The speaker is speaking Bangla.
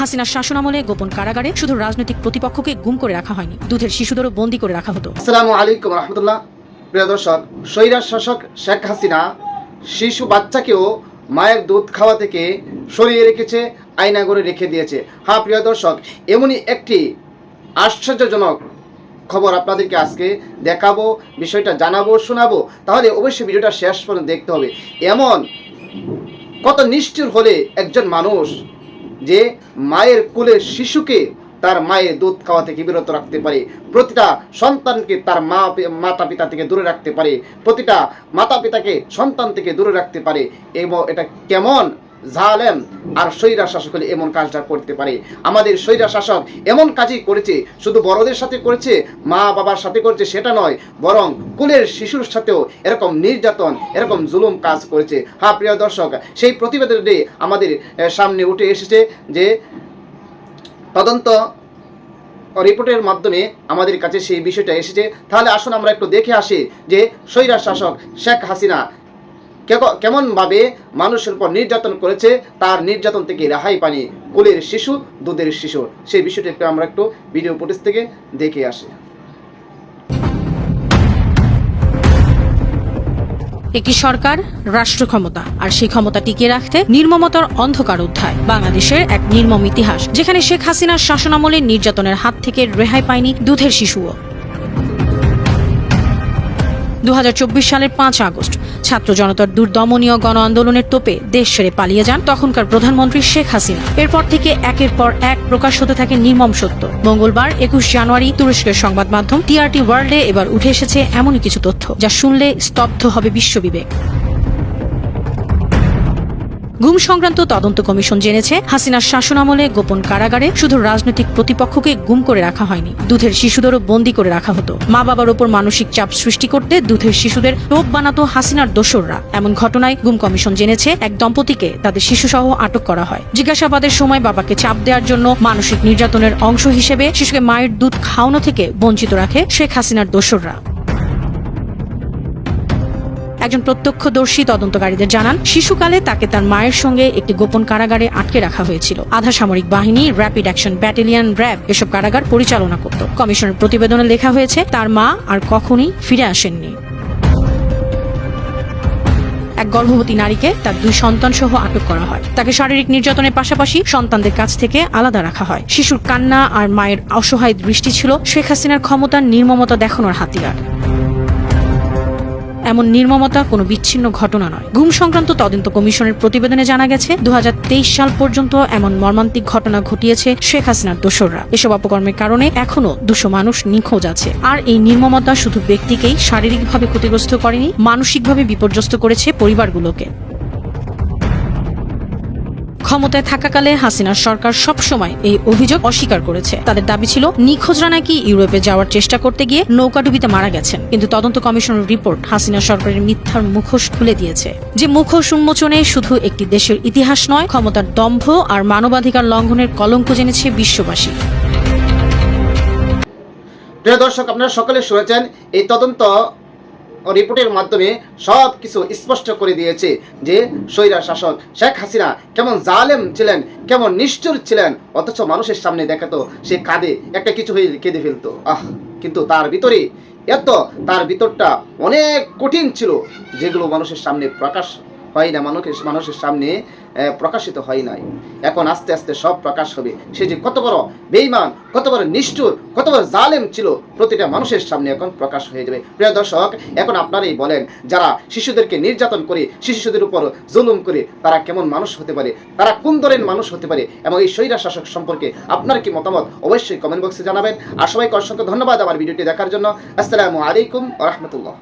হাসিনার শাসনামলে গোপন কারাগারে শুধু রাজনৈতিক প্রতিপক্ষকে গুম করে রাখা হয়নি, দুধের শিশুদেরও বন্দি করে রাখা হতো। আসসালামু আলাইকুম রহমতুল্লাহ। প্রিয় দর্শক স্বৈরাজ শাসক শেখ হাসিনা শিশু বাচ্চাকেও মায়ের দুধ খাওয়া থেকে সরিয়ে রেখেছে আয়না করে রেখে দিয়েছে। হ্যাঁ প্রিয় দর্শক, এমনই একটি আশ্চর্যজনক খবর আপনাদেরকে আজকে দেখাবো, বিষয়টা জানাব, শোনাবো। তাহলে অবশ্যই ভিডিওটা শেষ পর্যন্ত দেখতে হবে। এমন কত নিষ্ঠুর হলে একজন মানুষ যে মায়ের কোলের শিশুকে তার মায়ের দুধ খাওয়া থেকে বিরত রাখতে পারে, প্রতিটা সন্তানকে তার মা মাতা পিতা থেকে দূরে রাখতে পারে, প্রতিটা মাতা পিতাকে সন্তান থেকে দূরে রাখতে পারে, এবং এটা কেমন জালেম আর স্বৈরা শাসক হলে এমন কাজটা করতে পারে। আমাদের স্বৈরা শাসক এমন কাজই করেছে, শুধু বড়দের সাথে করেছে, মা বাবার সাথে করেছে সেটা নয়, বরং কুলের শিশুর সাথেও এরকম নির্যাতন, এরকম জুলুম কাজ করেছে। হ্যাঁ প্রিয় দর্শক, সেই প্রতিবেদনে আমাদের সামনে উঠে এসেছে যে তদন্ত রিপোর্টের মাধ্যমে আমাদের কাছে সেই বিষয়টা এসেছে। তাহলে আসুন আমরা একটু দেখে আসি যে স্বৈরা শাসক শেখ হাসিনা কেমনভাবে মানুষের উপর নির্যাতন করেছে, তার নির্যাতন থেকে রেহাই পানি কোলের শিশু, দুধের শিশু। সেই বিষয়টা একটু আমরা একটু ভিডিও ফুটেজ থেকে দেখে আসি। একটি সরকার, রাষ্ট্র ক্ষমতা, আর সেই ক্ষমতা টিকিয়ে রাখতে নির্মমতার অন্ধকার অধ্যায় বাংলাদেশের এক নির্মম ইতিহাস, যেখানে শেখ হাসিনার শাসনামলে নির্যাতনের হাত থেকে রেহাই পায়নি দুধের শিশুও। দু হাজার চব্বিশ সালের পাঁচ আগস্ট ছাত্র জনতার দুর্দমনীয় গণ আন্দোলনের তোপে দেশ ছেড়ে পালিয়ে যান তখনকার প্রধানমন্ত্রী শেখ হাসিনা। এরপর থেকে একের পর এক প্রকাশ হতে থাকে নির্মম সত্য। মঙ্গলবার একুশ জানুয়ারি তুরস্কের সংবাদ মাধ্যম টিআরটি ওয়ার্ল্ডে এবার উঠে এসেছে এমনই কিছু তথ্য, যা শুনলে স্তব্ধ হবে বিশ্ববিবেক। গুম সংক্রান্ত তদন্ত কমিশন জেনেছে, হাসিনার শাসনামলে গোপন কারাগারে শুধু রাজনৈতিক প্রতিপক্ষকে গুম করে রাখা হয়নি, দুধের শিশুদেরও বন্দী করে রাখা হতো। মা বাবার ওপর মানসিক চাপ সৃষ্টি করতে দুধের শিশুদের টোপ বানাতো হাসিনার দোসররা। এমন ঘটনায় গুম কমিশন জেনেছে, এক দম্পতিকে তাদের শিশুসহ আটক করা হয়। জিজ্ঞাসাবাদের সময় বাবাকে চাপ দেওয়ার জন্য মানসিক নির্যাতনের অংশ হিসেবে শিশুকে মায়ের দুধ খাওয়ানো থেকে বঞ্চিত রাখে শেখ হাসিনার দোসররা। একজন প্রত্যক্ষদর্শী তদন্তকারীদের জানান, শিশুকালে তাকে তার মায়ের সঙ্গে একটি গোপন কারাগারে আটকে রাখা হয়েছিল। আধা সামরিক বাহিনী র্যাপিড অ্যাকশন ব্যাটালিয়ন র্যাব এসব কারাগার পরিচালনা করত। কমিশনের প্রতিবেদনে লেখা হয়েছে, তার মা আর কখনই ফিরে আসেননি। এক গর্ভবতী নারীকে তার দুই সন্তান সহ আটক করা হয়। তাকে শারীরিক নির্যাতনের পাশাপাশি সন্তানদের কাছ থেকে আলাদা রাখা হয়। শিশুর কান্না আর মায়ের অসহায় দৃষ্টি ছিল শেখ হাসিনার ক্ষমতার নির্মমতা দেখানোর হাতিয়ার। এমন নির্মমতা কোনো বিচ্ছিন্ন ঘটনা নয়। গুম সংক্রান্ত তদন্ত কমিশনের প্রতিবেদনে জানা গেছে দু হাজার তেইশ সাল পর্যন্ত এমন মর্মান্তিক ঘটনা ঘটিয়েছে শেখ হাসিনার দোসররা। এসব অপকর্মের কারণে এখনও দুশো মানুষ নিখোঁজ আছে। আর এই নির্মমতা শুধু ব্যক্তিকেই শারীরিকভাবে ক্ষতিগ্রস্ত করেনি, মানসিকভাবে বিপর্যস্ত করেছে পরিবারগুলোকে। ক্ষমতায় থাকাকালে হাসিনার সরকার সবসময় এই অভিযোগ অস্বীকার করেছে। তাদের দাবি ছিল, নিখোঁজরা নাকি ইউরোপে যাওয়ার চেষ্টা করতে গিয়ে নৌকাডুবিতে মারা গেছেন। কিন্তু তদন্ত কমিশনের রিপোর্ট হাসিনা সরকারের মিথ্যার মুখোশ খুলে দিয়েছে। যে মুখোশ উন্মোচনে শুধু একটি দেশের ইতিহাস নয়, ক্ষমতার দম্ভ আর মানবাধিকার লঙ্ঘনের কলঙ্ক জেনেছে বিশ্ববাসী। প্রিয় দর্শক, আপনারা সকলে শুনেছেন, এই তদন্ত রিপোর্টের মাধ্যমে সব কিছু স্পষ্ট করে দিয়েছে যে সৈরা শাসক শেখ হাসিনা কেমন জালেম ছিলেন, কেমন নিষ্ঠুর ছিলেন, অথচ মানুষের সামনে দেখাতো সে কাঁদে, একটা কিছু হয়ে কেঁদে ফেলতো। আহ, কিন্তু তার ভিতরে এত, তার ভিতরটা অনেক কঠিন ছিল যেগুলো মানুষের সামনে প্রকাশ হয় না, মানুষের মানুষের সামনে প্রকাশিত হয় নাই। এখন আস্তে আস্তে সব প্রকাশ হবে। সে যে কত বড় বেইমান কত বড় নিষ্ঠুর, কত বড় জালেম ছিল, প্রতিটা মানুষের সামনে এখন প্রকাশ হয়ে যাবে। প্রিয় দর্শক, এখন আপনারাই বলেন, যারা শিশুদেরকে নির্যাতন করে, শিশুদের উপর জুলুম করে, তারা কেমন মানুষ হতে পারে? তারা কোন ধরনের মানুষ হতে পারে? এবং এই স্বৈরা শাসক সম্পর্কে আপনার কি মতামত? অবশ্যই কমেন্ট বক্সে জানাবেন। আর সবাইকে অসংখ্য ধন্যবাদ আমার ভিডিওটি দেখার জন্য। আসসালামু আলাইকুম রহমতুল্লাহ।